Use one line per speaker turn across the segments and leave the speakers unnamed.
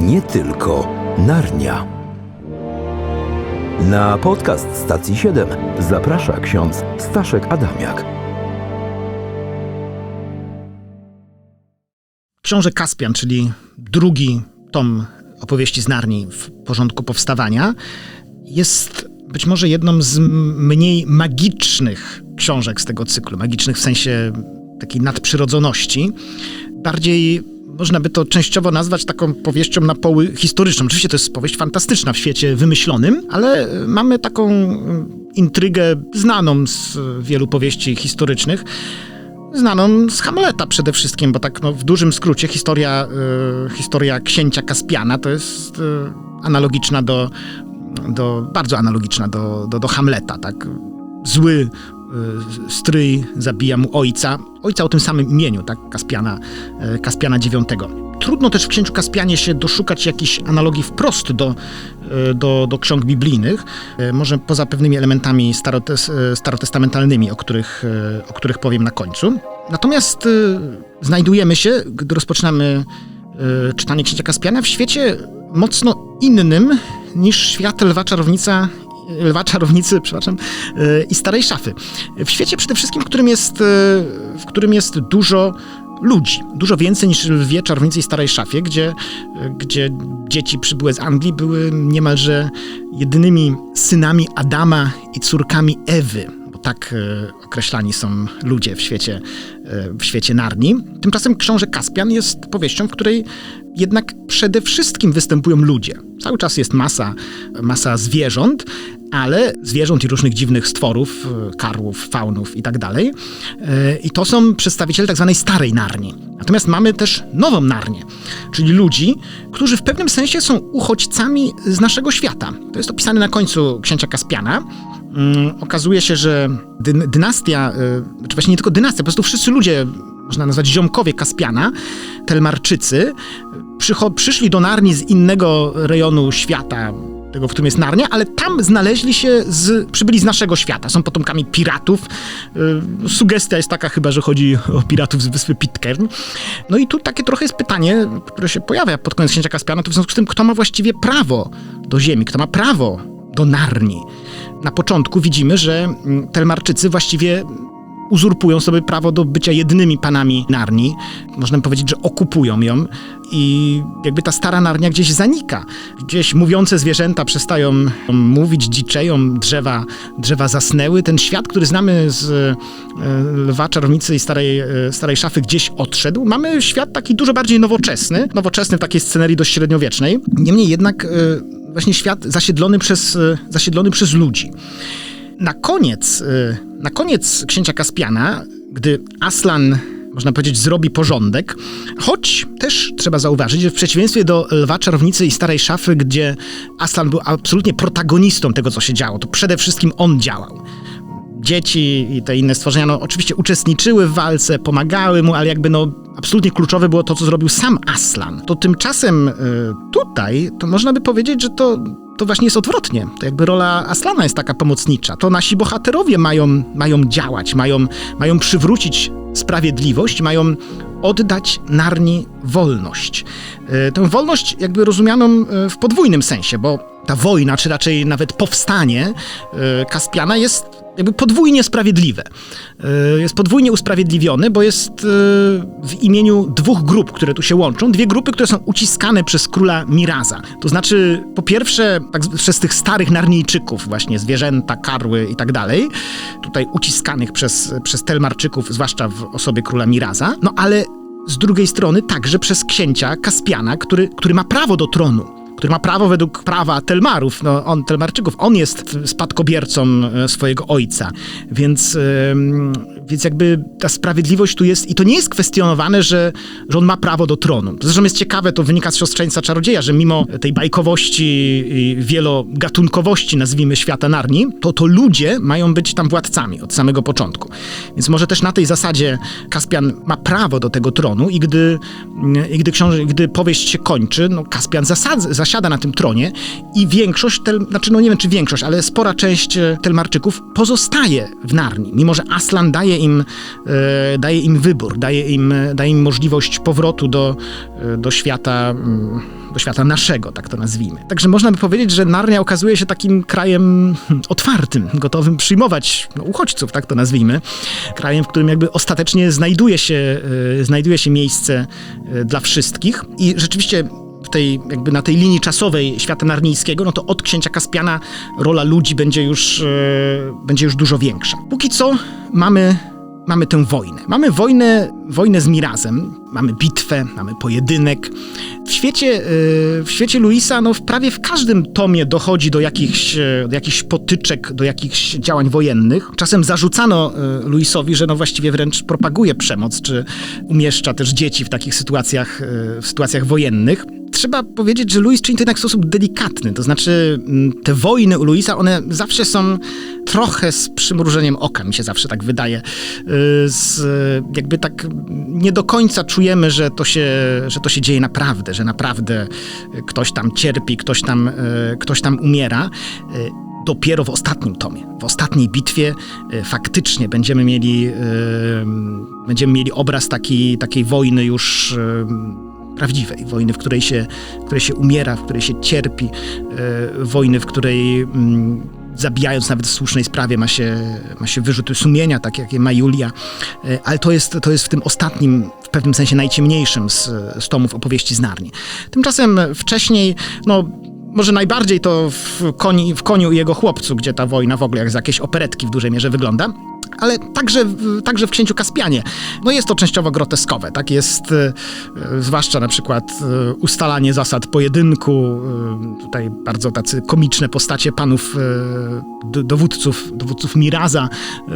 nie tylko Narnia. Na podcast Stacji 7 zaprasza ksiądz Staszek Adamiak.
Książę Kaspian, czyli drugi tom opowieści z Narni w porządku powstawania, jest być może jedną z mniej magicznych książek z tego cyklu. Magicznych w sensie takiej nadprzyrodzoności. Bardziej można by to częściowo nazwać taką powieścią na poły historyczną. Oczywiście to jest powieść fantastyczna w świecie wymyślonym, ale mamy taką intrygę znaną z wielu powieści historycznych znaną z Hamleta przede wszystkim, bo tak no, w dużym skrócie historia, y, historia księcia Kaspiana to jest y, analogiczna do, do bardzo analogiczna do, do, do Hamleta, tak? Zły stryj zabija mu ojca, ojca o tym samym imieniu, tak? Kaspiana, y, Kaspiana IX. Trudno też w księciu Kaspianie się doszukać jakichś analogii wprost do, y, do, do ksiąg biblijnych, może poza pewnymi elementami starotes, starotestamentalnymi, o których, o których powiem na końcu. Natomiast znajdujemy się, gdy rozpoczynamy czytanie księcia Kaspiana, w świecie mocno innym niż świat lwa czarownica Lwa Czarownicy, przepraszam, e, i Starej Szafy. W świecie przede wszystkim, w którym jest, e, w którym jest dużo ludzi. Dużo więcej niż Lwie Czarownicy i Starej Szafie, gdzie, gdzie dzieci przybyłe z Anglii były niemalże jedynymi synami Adama i córkami Ewy tak e, określani są ludzie w świecie, w świecie Narni. Tymczasem Książę Kaspian jest powieścią, w której jednak przede wszystkim występują ludzie. Cały czas jest masa, masa zwierząt, ale zwierząt i różnych dziwnych stworów, e, karłów, faunów i tak dalej. E, I to są przedstawiciele tak zwanej starej Narni. Natomiast mamy też nową Narnię, czyli ludzi, którzy w pewnym sensie są uchodźcami z naszego świata. To jest opisane na końcu Księcia Kaspiana. Mm, okazuje się, że dynastia, e, czy właśnie nie tylko dynastia, po prostu wszyscy ludzie, można nazwać ziomkowie Kaspiana, Telmarczycy, przyszli do Narni z innego rejonu świata, tego, w którym jest Narnia, ale tam znaleźli się, z, przybyli z naszego świata. Są potomkami piratów. Yy, sugestia jest taka chyba, że chodzi o piratów z wyspy Pitcairn. No i tu takie trochę jest pytanie, które się pojawia pod koniec Księcia Kaspiana, to w związku z tym, kto ma właściwie prawo do ziemi, kto ma prawo do Narni. Na początku widzimy, że mm, Telmarczycy właściwie uzurpują sobie prawo do bycia jedynymi panami Narni. Można powiedzieć, że okupują ją i jakby ta stara Narnia gdzieś zanika. Gdzieś mówiące zwierzęta przestają mówić, dziczeją, drzewa, drzewa zasnęły. Ten świat, który znamy z e, Lwa Czarownicy i starej, e, starej Szafy gdzieś odszedł. Mamy świat taki dużo bardziej nowoczesny, nowoczesny w takiej scenerii dość średniowiecznej. Niemniej jednak e, właśnie świat zasiedlony przez, zasiedlony przez ludzi. Na koniec, na koniec księcia Kaspiana, gdy Aslan można powiedzieć, zrobi porządek. Choć też trzeba zauważyć, że w przeciwieństwie do Lwa Czarownicy i Starej Szafy, gdzie Aslan był absolutnie protagonistą tego, co się działo, to przede wszystkim on działał. Dzieci i te inne stworzenia, no oczywiście uczestniczyły w walce, pomagały mu, ale jakby no absolutnie kluczowe było to, co zrobił sam Aslan. To tymczasem y, tutaj, to można by powiedzieć, że to to właśnie jest odwrotnie. To jakby rola Aslana jest taka pomocnicza. To nasi bohaterowie mają, mają działać, mają, mają przywrócić sprawiedliwość, mają oddać Narni wolność. E, tę wolność jakby rozumianą e, w podwójnym sensie, bo ta wojna, czy raczej nawet powstanie e, Kaspiana jest jakby podwójnie sprawiedliwe. Jest podwójnie usprawiedliwiony, bo jest w imieniu dwóch grup, które tu się łączą. Dwie grupy, które są uciskane przez króla Miraza. To znaczy, po pierwsze, tak, przez tych starych Narnijczyków, właśnie zwierzęta, karły i tak dalej, tutaj uciskanych przez, przez Telmarczyków, zwłaszcza w osobie króla Miraza. No ale z drugiej strony także przez księcia Kaspiana, który, który ma prawo do tronu który ma prawo według prawa Telmarów, no on, Telmarczyków, on jest spadkobiercą e, swojego ojca, więc, więc jakby ta sprawiedliwość tu jest i to nie jest kwestionowane, że, że on ma prawo do tronu. Zresztą jest ciekawe, to wynika z siostrzeństwa czarodzieja, że mimo tej bajkowości i wielogatunkowości, nazwijmy świata Narni, to to ludzie mają być tam władcami od samego początku. Więc może też na tej zasadzie Kaspian ma prawo do tego tronu i gdy, i gdy, książę, gdy powieść się kończy, no Kaspian zasadza, zasiada na tym tronie i większość, tel, znaczy no nie wiem czy większość, ale spora część e, Telmarczyków pozostaje w Narni, mimo że Aslan daje im, e, daje im wybór, daje im, daje im możliwość powrotu do, e, do świata, mm, do świata naszego, tak to nazwijmy. Także można by powiedzieć, że Narnia okazuje się takim krajem hmm, otwartym, gotowym przyjmować no, uchodźców, tak to nazwijmy. Krajem, w którym jakby ostatecznie znajduje się, e, znajduje się miejsce dla wszystkich i rzeczywiście w tej, jakby na tej linii czasowej świata narnijskiego, no to od księcia Kaspiana rola ludzi będzie już, będzie już dużo większa. Póki co mamy, mamy tę wojnę. Mamy wojnę, wojnę z Mirazem, mamy bitwę, mamy pojedynek. W świecie, e, w świecie Luisa, no prawie w każdym tomie dochodzi do jakichś, e, do jakichś potyczek, do jakichś działań wojennych. Czasem zarzucano e, Luisowi, że no właściwie wręcz propaguje przemoc, czy umieszcza też dzieci w takich sytuacjach, w sytuacjach wojennych trzeba powiedzieć, że Louis czyni to jednak w sposób delikatny. To znaczy, mm, te wojny u Louisa, one zawsze są trochę z przymrużeniem oka, mi się zawsze tak wydaje. Y, Z, jakby tak nie do końca czujemy, że to, się, że to się dzieje naprawdę, że naprawdę ktoś tam cierpi, ktoś tam, y, ktoś tam umiera Y, dopiero w ostatnim tomie, w ostatniej bitwie faktycznie będziemy mieli, będziemy mieli obraz taki, takiej wojny już prawdziwej, wojny, w której się, w której się umiera, w której się cierpi, y, wojny, w której mm, zabijając nawet w słusznej sprawie ma się, ma się wyrzuty sumienia, tak jak je ma Julia, Y, ale to jest, to jest w tym ostatnim, w pewnym sensie najciemniejszym z, z tomów opowieści z Narni. Tymczasem wcześniej, no może najbardziej to w, koni, w Koniu i jego chłopcu, gdzie ta wojna w ogóle jak z jakiejś operetki w dużej mierze wygląda. Ale także, także w Księciu Kaspianie. No jest to częściowo groteskowe, tak? Jest e, e, zwłaszcza na przykład e, ustalanie zasad pojedynku, tutaj bardzo tacy komiczne postacie panów do- dowódców, dowódców Miraza,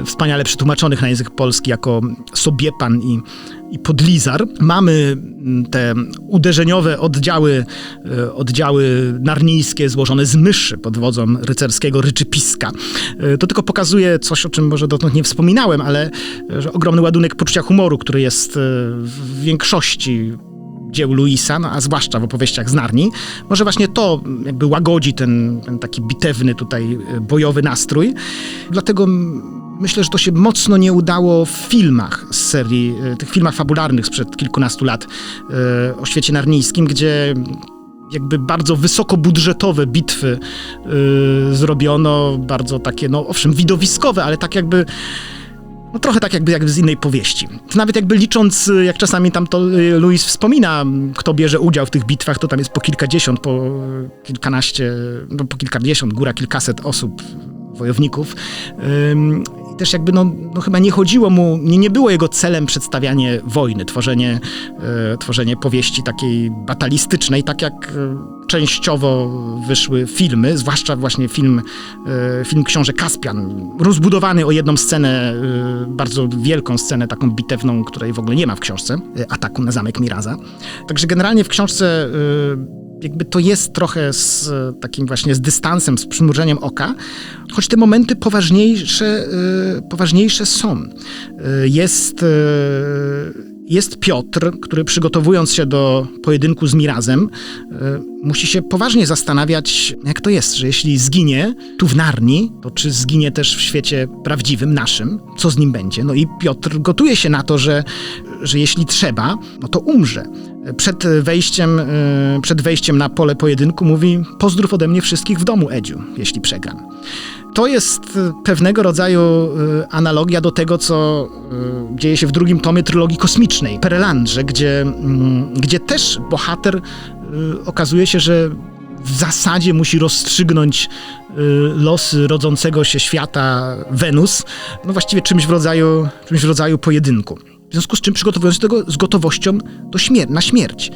wspaniale przetłumaczonych na język polski jako Sobiepan i, i Podlizar. Mamy mm, te uderzeniowe oddziały, e, oddziały narnijskie złożone z myszy pod wodzą rycerskiego Ryczypiska. E, To tylko pokazuje coś, o czym może dotąd nie wspominałem, ale e, ogromny ładunek poczucia humoru, który jest w większości dzieł Luisa, no, a zwłaszcza w opowieściach z Narni, może właśnie to mm, jakby łagodzi ten, ten taki bitewny tutaj bojowy nastrój. Dlatego mm, myślę, że to się mocno nie udało w filmach z serii, e, tych filmach fabularnych sprzed kilkunastu lat e, o świecie narnijskim, gdzie jakby bardzo wysokobudżetowe bitwy y, zrobiono, bardzo takie, no owszem, widowiskowe, ale tak jakby no trochę tak jakby, jakby z innej powieści. Nawet jakby licząc, jak czasami tam to Louis wspomina, kto bierze udział w tych bitwach, to tam jest po kilkadziesiąt, po kilkanaście, no po kilkadziesiąt, góra kilkaset osób, wojowników. I też jakby, no, no chyba nie chodziło mu, nie, nie było jego celem przedstawianie wojny, tworzenie, e, tworzenie powieści takiej batalistycznej, tak jak e, częściowo wyszły filmy, zwłaszcza właśnie film, e, film Książę Kaspian, rozbudowany o jedną scenę, bardzo wielką scenę, taką bitewną, której w ogóle nie ma w książce, ataku na zamek Miraza. Także generalnie w książce jakby to jest trochę z takim właśnie z dystansem, z przymrużeniem oka, choć te momenty poważniejsze, e, poważniejsze są. E, Jest, e, jest Piotr, który przygotowując się do pojedynku z Mirazem, musi się poważnie zastanawiać, jak to jest, że jeśli zginie tu w Narni, to czy zginie też w świecie prawdziwym, naszym, co z nim będzie? No i Piotr gotuje się na to, że, że jeśli trzeba, no to umrze. Przed wejściem, e, przed wejściem na pole pojedynku mówi pozdrów ode mnie wszystkich w domu, Edziu, jeśli przegram. To jest pewnego rodzaju e, analogia do tego, co e, dzieje się w drugim tomie trylogii kosmicznej, Perelandrze, gdzie, mm, gdzie też bohater okazuje się, że w zasadzie musi rozstrzygnąć losy rodzącego się świata Wenus, no właściwie czymś w rodzaju, czymś w rodzaju pojedynku. W związku z czym przygotowując się tego z gotowością do śmier- na śmierć.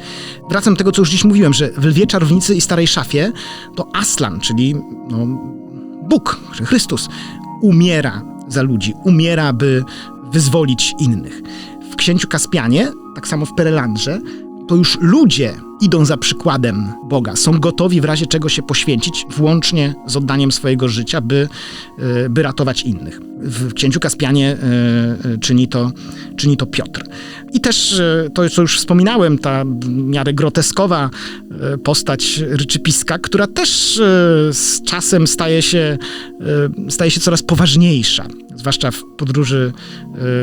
Wracam do tego, co już dziś mówiłem, że w Lwie Czarownicy i Starej Szafie to Aslan, czyli no, Bóg, że Chrystus, umiera za ludzi, umiera, by wyzwolić innych. W Księciu Kaspianie, tak samo w Perelandrze, to już ludzie idą za przykładem Boga, są gotowi w razie czego się poświęcić, włącznie z oddaniem swojego życia, by, e, by ratować innych. W księciu Kaspianie e, e, czyni to, czyni to Piotr. I też to, co już wspominałem, ta miarę groteskowa postać Ryczypiska, która też z czasem staje się, staje się coraz poważniejsza zwłaszcza w podróży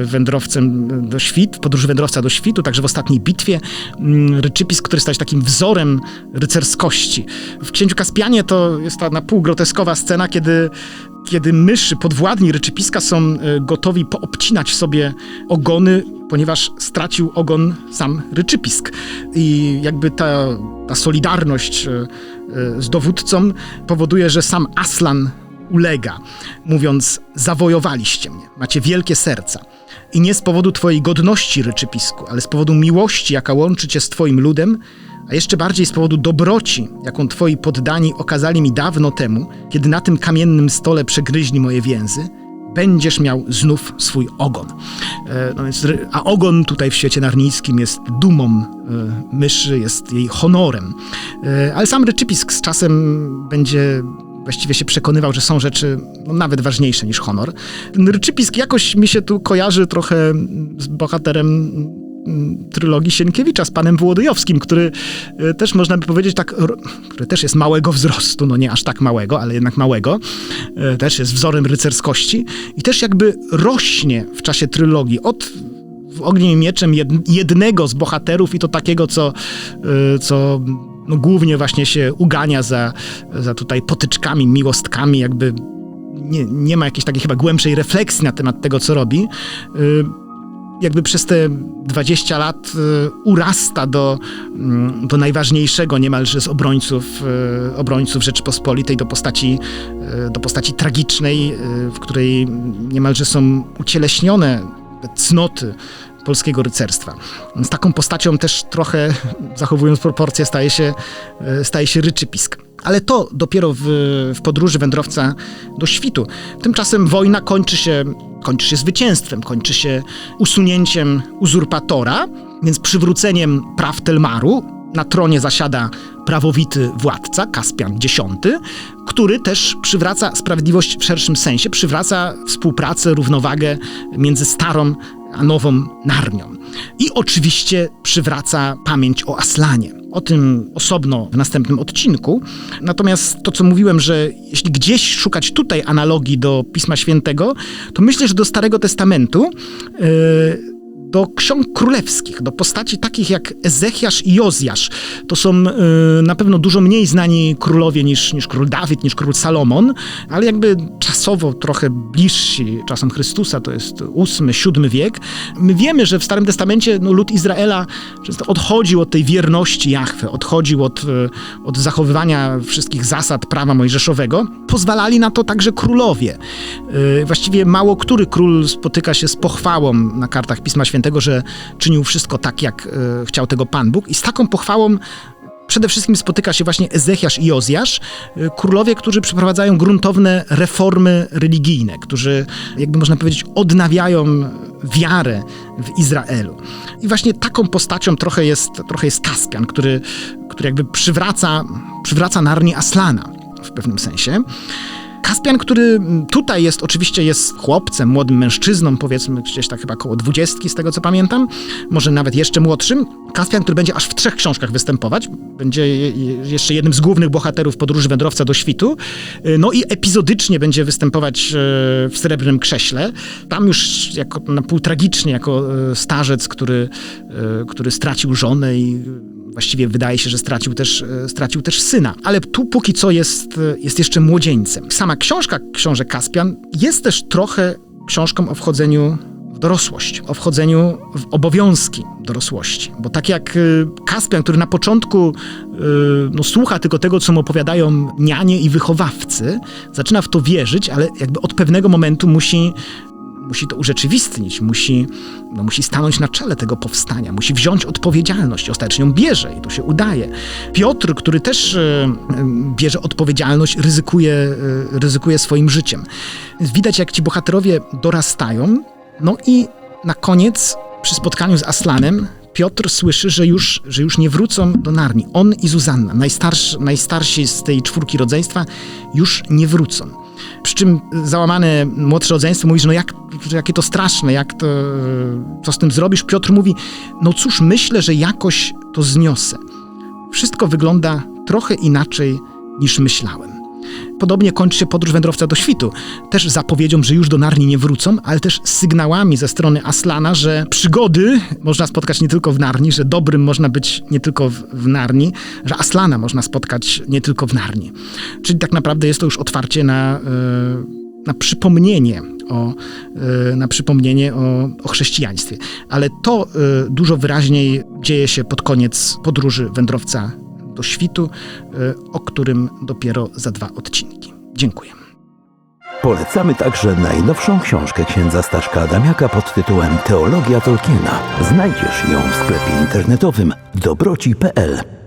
wędrowcem do świt, w podróży wędrowca do świtu, także w ostatniej bitwie, mm, Ryczypis, który staje się takim wzorem rycerskości. W Księciu Kaspianie to jest ta na pół groteskowa scena, kiedy kiedy myszy, podwładni Ryczypiska są e, gotowi poobcinać sobie ogony, ponieważ stracił ogon sam Ryczypisk. I jakby ta, ta solidarność e, z dowódcą powoduje, że sam Aslan ulega, mówiąc: Zawojowaliście mnie, macie wielkie serca. I nie z powodu Twojej godności, Ryczypisku, ale z powodu miłości, jaka łączy Cię z Twoim ludem, a jeszcze bardziej z powodu dobroci, jaką Twoi poddani okazali mi dawno temu, kiedy na tym kamiennym stole przegryźli moje więzy, będziesz miał znów swój ogon. E, no a ogon tutaj w świecie narnijskim jest dumą e, myszy, jest jej honorem. E, ale sam Ryczypisk z czasem będzie właściwie się przekonywał, że są rzeczy no, nawet ważniejsze niż honor. Ten Ryczypisk jakoś mi się tu kojarzy trochę z bohaterem mm, trylogii Sienkiewicza z panem Włodyjowskim, który e, też można by powiedzieć tak, który też jest małego wzrostu, no nie aż tak małego, ale jednak małego, e, też jest wzorem rycerskości i też jakby rośnie w czasie trylogii od w Ogniem i Mieczem jednego z bohaterów i to takiego, co, e, co no, głównie właśnie się ugania za, za tutaj potyczkami, miłostkami, jakby nie, nie ma jakiejś takiej chyba głębszej refleksji na temat tego, co robi. Y, jakby przez te 20 lat y, urasta do, mm, do najważniejszego niemalże z obrońców, y, obrońców Rzeczypospolitej, do postaci, do postaci tragicznej, w której niemalże są ucieleśnione cnoty polskiego rycerstwa. Z taką postacią też trochę, zachowując proporcje, staje się, e, staje się Ryczypisk. Ale to dopiero w, w podróży wędrowca do świtu. Tymczasem wojna kończy się, kończy się zwycięstwem, kończy się usunięciem uzurpatora, więc przywróceniem praw Telmaru. Na tronie zasiada prawowity władca, Kaspian X, który też przywraca sprawiedliwość w szerszym sensie, przywraca współpracę, równowagę między starą nową Narnią. I oczywiście przywraca pamięć o Aslanie. O tym osobno w następnym odcinku. Natomiast to, co mówiłem, że jeśli gdzieś szukać tutaj analogii do Pisma Świętego, to myślę, że do Starego Testamentu. Yy, do ksiąg królewskich, do postaci takich jak Ezechiasz i Jozjasz. To są y, na pewno dużo mniej znani królowie niż, niż król Dawid, niż król Salomon, ale jakby czasowo trochę bliżsi czasem Chrystusa, to jest ósmy, siódmy wiek. My wiemy, że w Starym Testamencie no, lud Izraela często odchodził od tej wierności Jahwe, odchodził od, y, od zachowywania wszystkich zasad prawa mojżeszowego. Pozwalali na to także królowie. Y, właściwie mało który król spotyka się z pochwałą na kartach Pisma Świętego tego, że czynił wszystko tak, jak e, chciał tego Pan Bóg. I z taką pochwałą przede wszystkim spotyka się właśnie Ezechiasz i Ozjasz, e, królowie, którzy przeprowadzają gruntowne reformy religijne, którzy, jakby można powiedzieć, odnawiają wiarę w Izraelu. I właśnie taką postacią trochę jest, trochę jest Kaspian, który, który jakby przywraca, przywraca Narni Aslana w pewnym sensie. Kaspian, który tutaj jest, oczywiście jest chłopcem, młodym mężczyzną, powiedzmy gdzieś tak chyba około dwudziestki z tego co pamiętam, może nawet jeszcze młodszym. Kaspian, który będzie aż w trzech książkach występować, będzie jeszcze jednym z głównych bohaterów podróży wędrowca do świtu, no i epizodycznie będzie występować e, w Srebrnym Krześle. Tam już jako na pół tragicznie, jako e, starzec, który, e, który stracił żonę i Właściwie wydaje się, że stracił też, e, stracił też syna, ale tu póki co jest, e, jest jeszcze młodzieńcem. Sama książka książek Kaspian jest też trochę książką o wchodzeniu w dorosłość, o wchodzeniu w obowiązki dorosłości. Bo tak jak e, Kaspian, który na początku no, słucha tylko tego, co mu opowiadają nianie i wychowawcy, zaczyna w to wierzyć, ale jakby od pewnego momentu musi musi to urzeczywistnić, musi, no, musi stanąć na czele tego powstania, musi wziąć odpowiedzialność. Ostatecznie ją bierze i to się udaje. Piotr, który też e, bierze odpowiedzialność, ryzykuje, e, ryzykuje swoim życiem. Widać, jak ci bohaterowie dorastają, no i na koniec przy spotkaniu z Aslanem Piotr słyszy, że już, że już nie wrócą do Narni. On i Zuzanna, najstarszy, najstarsi z tej czwórki rodzeństwa, już nie wrócą. Przy czym załamane młodsze rodzeństwo mówi, że no jak, jakie to straszne, jak to, co z tym zrobisz? Piotr mówi, no cóż, myślę, że jakoś to zniosę. Wszystko wygląda trochę inaczej niż myślałem. Podobnie kończy się podróż wędrowca do świtu. Też zapowiedzią, że już do Narni nie wrócą, ale też sygnałami ze strony Aslana, że przygody można spotkać nie tylko w Narni, że dobrym można być nie tylko w, w Narni, że Aslana można spotkać nie tylko w Narni. Czyli tak naprawdę jest to już otwarcie na, e, na przypomnienie o, e, na przypomnienie o, o chrześcijaństwie. Ale to e, dużo wyraźniej dzieje się pod koniec podróży wędrowca do świtu, e, o którym dopiero za dwa odcinki. Dziękuję.
Polecamy także najnowszą książkę księdza Staszka Adamiaka pod tytułem Teologia Tolkiena. Znajdziesz ją w sklepie internetowym dobroci.pl.